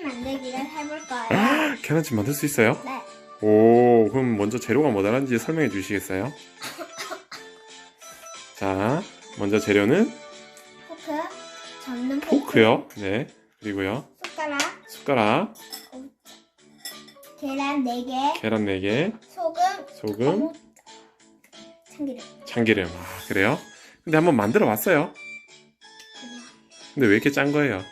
계란찜 만들기를 해볼 거예요. 계란찜 만들 수 있어요? 네. 오, 그럼 먼저 재료가 뭐다란지 설명해 주시겠어요? 자, 먼저 재료는 포크, 접는 포크, 포크요. 네. 그리고요. 숟가락, 숟가락, 계란 4개, 계란 4개, 소금, 소금, 어묵, 참기름. 참기름. 아, 그래요? 근데 한번 만들어 봤어요. 근데 왜 이렇게 짠 거예요?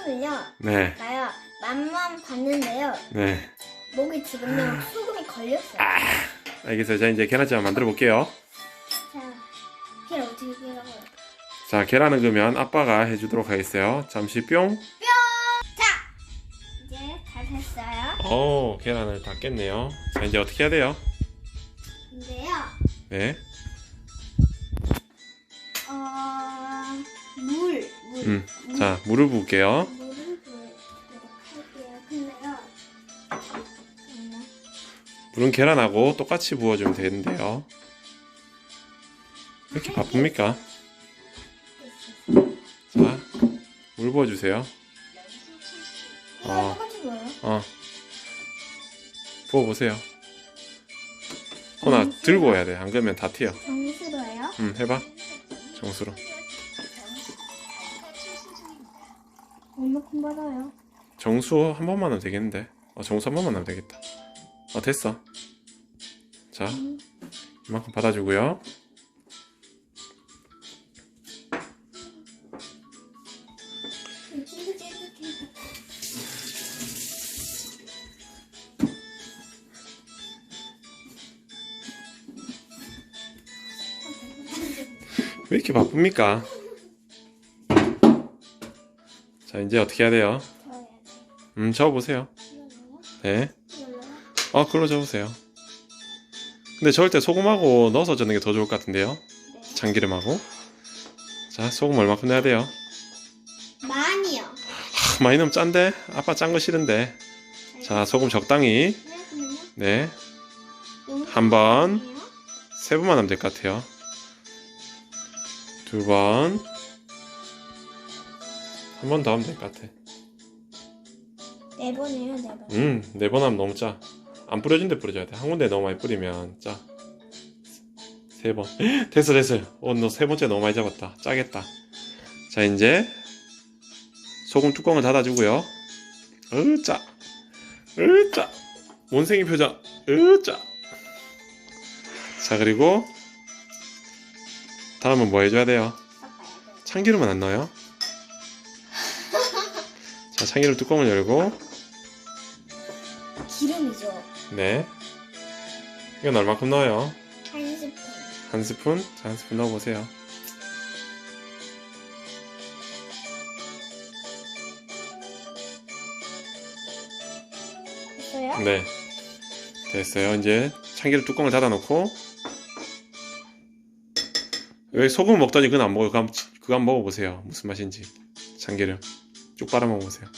소금을요, 네. 나요 맛만 봤는데요. 네. 목이 지금요 소금이 걸렸어요. 아, 알겠어요. 자, 이제 계란찜 만들어 볼게요. 자, 계란 어떻게 끓여요? 자, 계란은 그러면 아빠가 해주도록 하겠어요. 잠시 뿅. 이제 다 됐어요. 오, 계란을 다 깼네요. 자, 이제 어떻게 해야 돼요? 근데요, 네. 물, 물. 음. 자, 물을 부을게요. 물을 부도록 할게요. 근데요, 잠깐만요. 물은 계란하고 똑같이 부어주면 되는데요. 왜 이렇게 바쁩니까? 자, 물 부어주세요. 어. 똑같이? 어. 부어보세요. 호나 들고 와야 돼. 안 그러면 다 튀어. 정수로예요? 음, 해봐. 정수로. 정수 한 번만 하면 되겠는데. 어, 정수 한 번만 하면 되겠다. 어, 됐어. 자, 이만큼 받아주고요. 왜 이렇게 바쁩니까? 자, 이제 어떻게 해야 돼요? 음, 적어보세요. 네. 어, 그걸로 적으세요. 근데 저을 때 소금하고 넣어서 젓는 게 더 좋을 것 같은데요? 참기름하고. 자, 소금 얼마큼 넣어야 돼요? 많이요. 하, 많이 넣으면 짠데? 아빠 짠 거 싫은데. 자, 소금 적당히. 네. 한 번. 세 번만 하면 될 것 같아요. 두 번. 한 번 더 하면 될 것 같아. 네 번이에요, 네 번. 음, 네 번 하면 너무 짜. 안 뿌려진 데 뿌려줘야 돼. 한 군데 너무 많이 뿌리면 짜. 세 번. 됐어, 됐어요. 어, 너 세 번째 너무 많이 잡았다. 짜겠다. 자, 이제 소금 뚜껑을 닫아주고요. 으, 짜. 으, 짜. 몬생이 표정. 으, 짜. 자, 그리고 다음은 뭐 해줘야 돼요? 참기름은 안 넣어요. 자, 참기름 뚜껑을 열고. 네. 이건 얼마큼 넣어요? 한 스푼. 한 스푼? 자, 한 스푼 넣어보세요. 됐어요? 네. 됐어요. 이제 참기름 뚜껑을 닫아놓고 왜 소금 먹더니 그건 안 먹어요. 그거 한번, 그거 한번 먹어보세요. 무슨 맛인지. 참기름 쭉 빨아먹어보세요.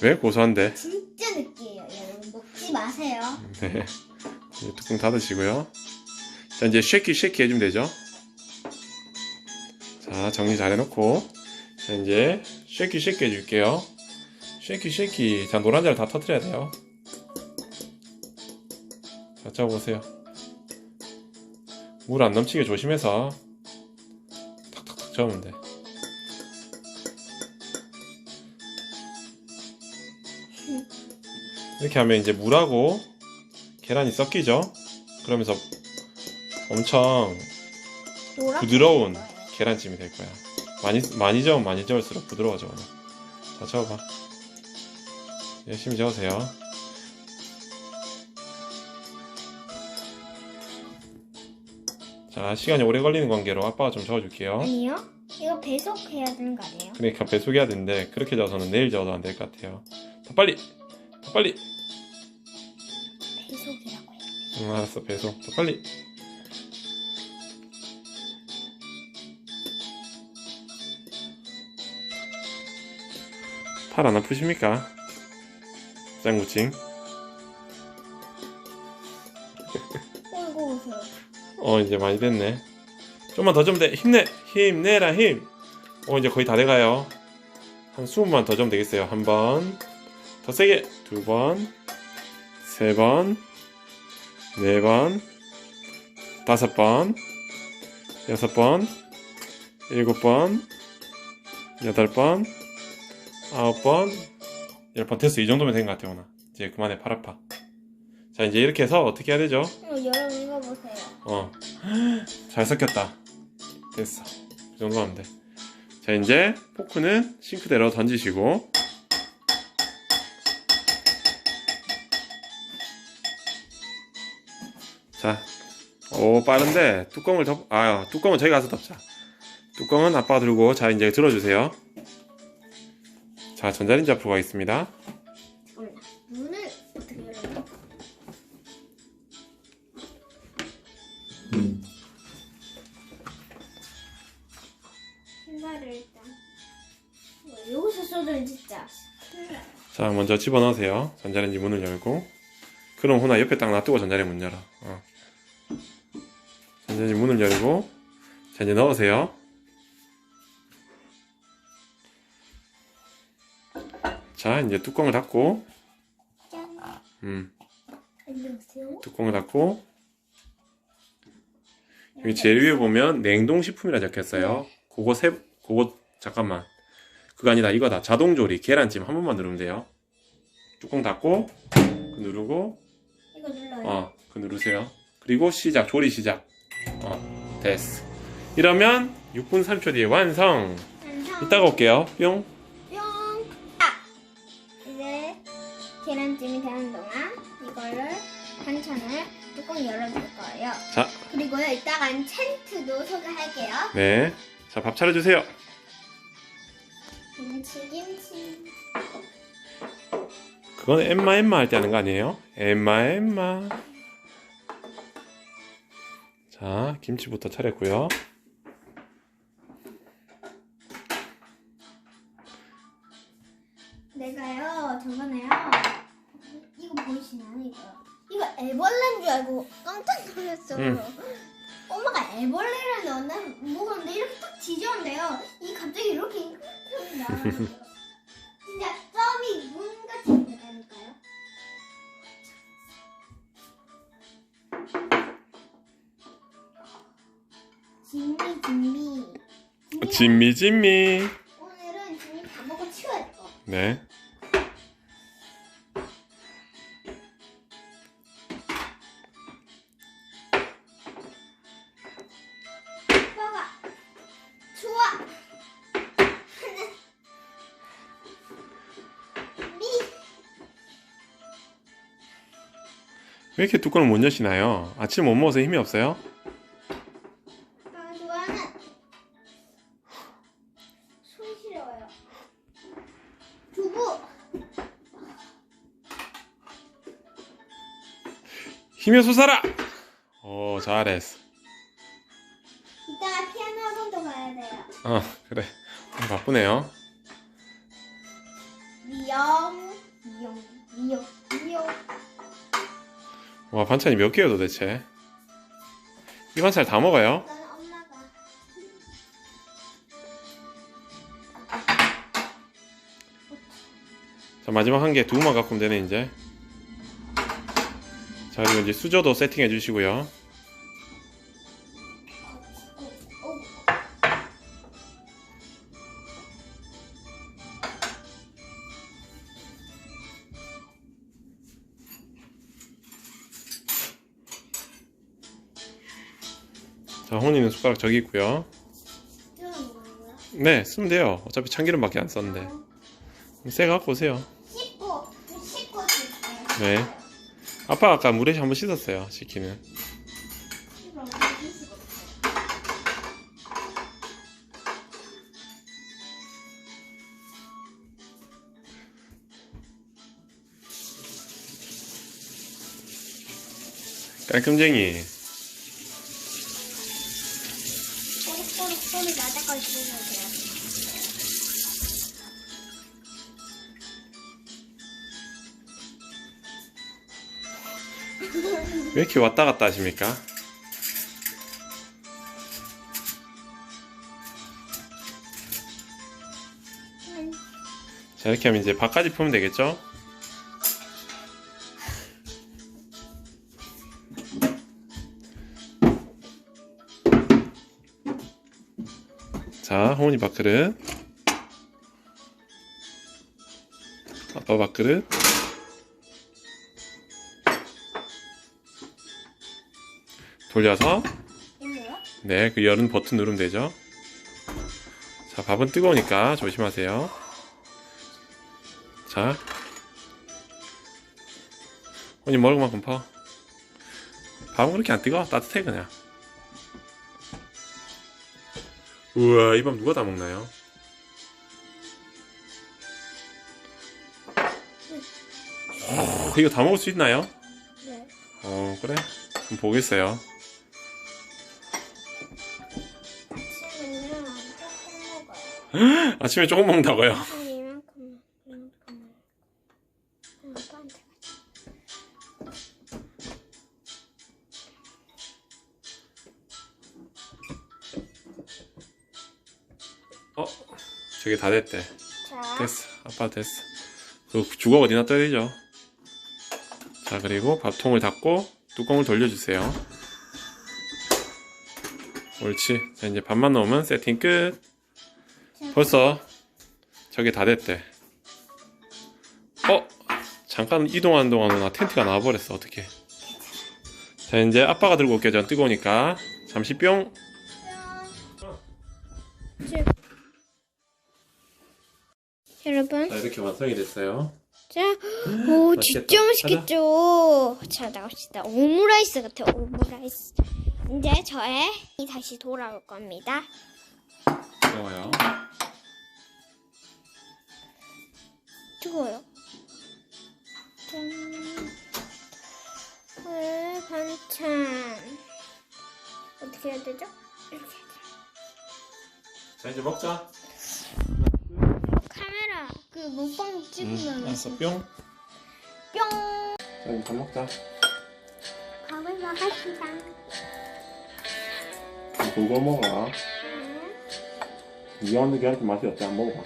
왜 고소한데? 진짜 느끼해요, 여러분. 먹지 마세요. 네. 이제 뚜껑 닫으시고요. 자, 이제 쉐키 쉐키 해주면 되죠. 자, 정리 잘 해놓고. 자, 이제 쉐키 쉐키 해줄게요. 쉐키 쉐키. 자, 노란자를 다 터트려야 돼요. 자, 적어보세요. 물 안 넘치게 조심해서 탁탁탁 저으면 돼. 이렇게 하면 이제 물하고 계란이 섞이죠? 그러면서 엄청 부드러운. 계란찜이 될 거야. 많이 많이 저으면 많이 저을수록 부드러워져. 오늘. 자, 저어봐. 열심히 저으세요. 자, 시간이 오래 걸리는 관계로 아빠가 좀 저어줄게요. 아니요? 이거 배속해야 되는 거 아니에요? 그러니까 배속해야 되는데 그렇게 저어서는 내일 저어도 안 될 것 같아요. 더 빨리, 더 빨리. 배속이라고 해요. 응, 알았어, 배속. 더 빨리. 팔 안 아프십니까? 보세요. 어, 이제 많이 됐네. 좀만 더좀 돼. 힘내! 힘내라, 힘! 어 이제 거의 다 돼가요. 한 20번 더좀 되겠어요. 한 번, 더 세게 두 번, 세 번, 네 번, 다섯 번, 여섯 번, 일곱 번, 여덟 번, 아홉 번, 열 번 됐어. 이 정도면 된 것 같아요, 오나. 이제 그만해, 팔 아파. 자, 이제 이렇게 해서 어떻게 해야 되죠? 어, 여러분 이거 보세요. 어, 잘 섞였다. 됐어. 그 정도 하면 돼. 자, 이제 포크는 싱크대로 던지시고. 자, 오, 빠른데 뚜껑을 덮, 아, 뚜껑은 저희 가서 덮자. 뚜껑은 아빠가 들고, 자, 이제 들어주세요. 자, 전자레인지 앞으로 가겠습니다. 잠깐만. 문을 어떻게 열어요? 신발을 일단 어, 여기서 쏟으면 진짜 큰일 나요. 자, 먼저 집어넣으세요. 전자레인지 문을 열고. 그럼 호나 옆에 딱 놔두고 전자레인지 문 열어. 어. 전자레인지 문을 열고. 자, 이제 넣으세요. 자, 이제 뚜껑을 닫고. 짠. 음. 뚜껑을 닫고. 여기 제일 위에 보면 냉동식품이라 적혔어요. 그거 세, 그거, 잠깐만. 그거 아니다. 이거다. 자동조리. 계란찜 한 번만 누르면 돼요. 뚜껑 닫고. 그 누르고. 이거 눌러요. 어, 그 누르세요. 그리고 시작, 조리 시작. 어, 됐어. 이러면 6분 3초 뒤에 완성. 이따가 올게요. 뿅. 뿅. 아! 이제 계란찜이 되는 동안 이거를 반찬을 뚜껑 열어줄 거예요. 자, 그리고요 이따간 텐트도 소개할게요. 네. 자, 밥 차려주세요. 김치 김치. 그건 엠마 엠마 할 때 하는 거 아니에요? 엠마 엠마. 자, 김치부터 차렸고요. 내가요 저번에요 이거 보이시나요 이거? 이거 애벌레인 줄 알고 깜짝 놀랐어요. 응. 엄마가 애벌레를 넣었나 먹었는데 이렇게 딱 지졌는데요. 이 갑자기 이렇게 거예요. 진미 진미. 오늘은 진미 다 먹고 치워야 될. 네. 먹어. 좋아. 미. 왜 이렇게 뚜껑을 못 여시나요? 아침 못 먹어서 힘이 없어요? 힘에 솟아라! 오, 잘했어. 이따가 피아노 학원도 가야 돼요. 어, 그래. 오늘 바쁘네요. 미영, 미영, 미영, 미영. 와, 반찬이 몇 개예요, 도대체? 이 반찬 다 먹어요? 나는 엄마가. 자, 마지막 한 개, 두만 갖고 오면 되네, 이제. 자, 그리고 이제 수저도 세팅해 주시고요. 자, honey는 숟가락 저기 있고요. 네, 쓰면 돼요. 어차피 참기름밖에 안 썼는데. 그럼 새 갖고 오세요. 씻고, 씻고 줄게. 네. 아빠 아까 물에 한번 씻었어요, 있어? 깔끔쟁이. 꼬르꼬르 때까지 씻 왜 이렇게 왔다 갔다 하십니까? 자 이렇게 하면 이제 밥까지 풀면 되겠죠? 자 호은이 밥그릇 아빠 밥그릇 돌려서? 네, 그 열은 버튼 누르면 되죠. 자, 밥은 뜨거우니까 조심하세요. 자. 언니 먹을 만큼 퍼. 밥은 그렇게 안 뜨거워. 따뜻해, 그냥. 우와, 이 밥 누가 다 먹나요? 어, 이거 다 먹을 수 있나요? 네. 어, 그래. 그럼 보겠어요. 아침에 조금 먹는다고요? 이만큼, 이만큼. 아빠한테 어, 저게 다 됐대. 자, 됐어. 아빠 됐어. 그 주걱 어디나 떠야 되죠. 자, 그리고 밥통을 닫고 뚜껑을 돌려주세요. 옳지. 자, 이제 밥만 넣으면 세팅 끝. 벌써 저게 다 됐대. 어? 잠깐 이동하는 동안 나 텐트가 나와버렸어. 어떡해. 자, 이제 아빠가 들고 올게요. 전 뜨거우니까. 잠시 뿅. 여러분, 자, 이렇게 완성이 됐어요. 자, 오. 진짜 맛있겠죠? 자, 나갑시다. 오므라이스 같아요, 오므라이스. 이제 저의 다시 돌아올 겁니다. 뜨거워요. 뜨거워요. 짠. 물 반찬. 어떻게 해야 되죠? 이렇게. 자, 이제 먹자. 카메라 그 먹방 찍으면 알았어, 뿅. 뿅. 자, 이제 밥 먹자. 밥을 먹읍시다. 그거 먹어라. 미안한데 걔한테 맛이 어때? 안 먹어봐.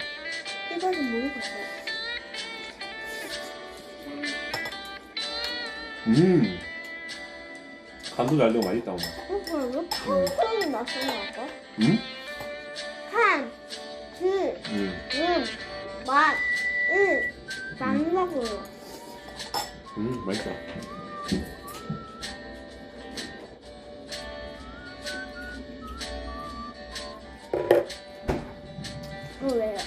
이거 좀 먹어봤어요. 음. 간도 잘 되고 맛있다, 엄마. 어? 음? 한, 그, 음. 음, 맛, 을, 만나고요. 음, 맛있다. 그거 왜요?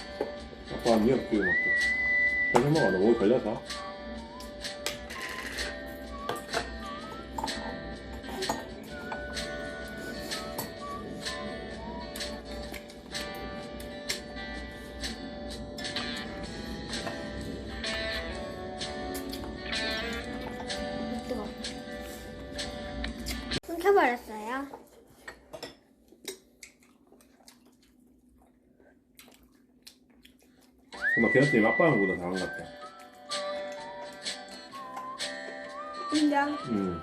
아빠 미역 끼워 먹고. 천천 먹어, 너 목이 걸려서. 엄마 걔한테 아빠랑보다 잘한 것 같아. 인정. 음.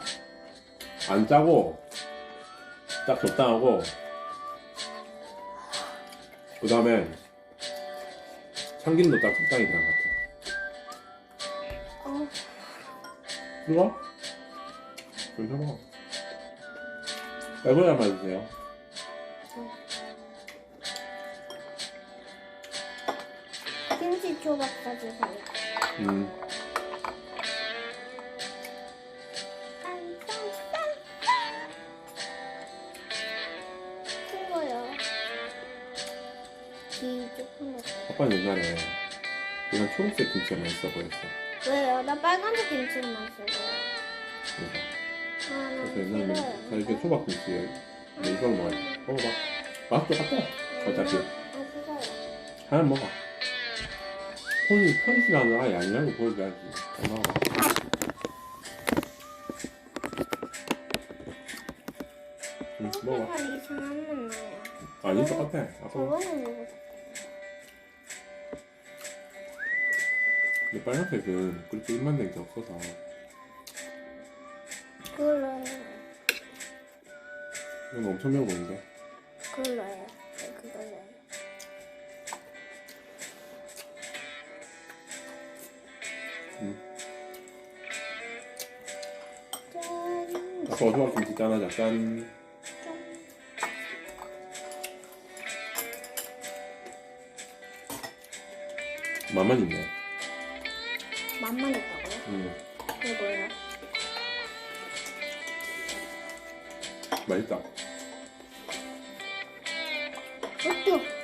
안 짜고, 딱 적당하고, 그 다음에, 참기름도 딱 적당히 들어간 것 같아. 어, 이거? 이거 먹어. 얼굴 한번 해주세요. 김치 초밥 사주세요. 음. 조금 아빠는 옛날에 이런 초록색 김치가 맛있어 보였어. 왜요? 나 빨간색 김치만 쓰고. 그래서. 아, 그래서 옛날에 싫어요. 나 이렇게 초밥 김치에 내 이걸 먹어야 먹어봐. 맛 똑같아. 어차피. 아, 싫어요. 하나 먹어. 손이 아예 아니라고 보여줘야지. 잘 먹어. 응, 먹어. 이상한 맛 나요. 아니, 똑같아. 아빠 저거는 이거 근데 빨간색은 그렇게 입만 낸게 없어서 그걸로요. 이건 엄청 매워 보이는데. 네, 그걸로요. 짠. 아빠 좋아 김치 짠하자 짠 맛만 있네 맛만 있다고요? 음 이거요. 맛있다 어또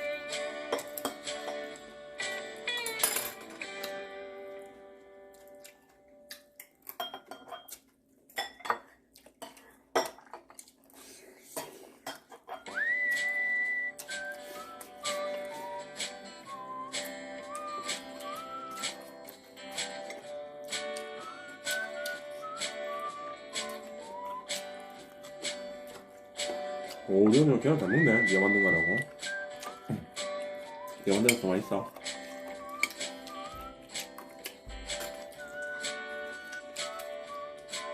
오 이거는 그냥 잘 먹네 네가 만든 거라고 네가 만든 거더 맛있어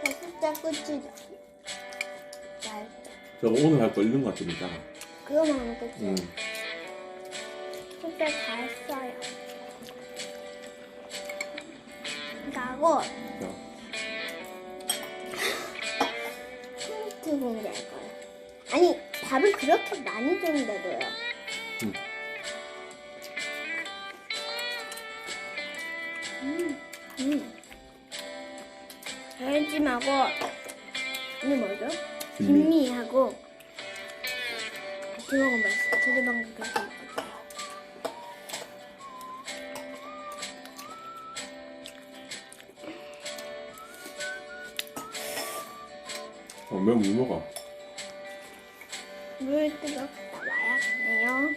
숫자 끝이죠. 맛있다. 저거 오늘 할거 같은 거 있잖아 그거만 하면 끝이에요. 음. 숫자 다 했어요. 하고 자, 힌트 공개할 거예요. 아니 답을 그렇게 많이 주는데도요. 음. 음, 음. 달찜하고 이게 뭐죠? 진미. 진미하고 같이 먹으면 맛있어. 저도 방금 그렇게 먹었어요. 어, 매운 물 먹어 물 뜨겁다 와야겠네요.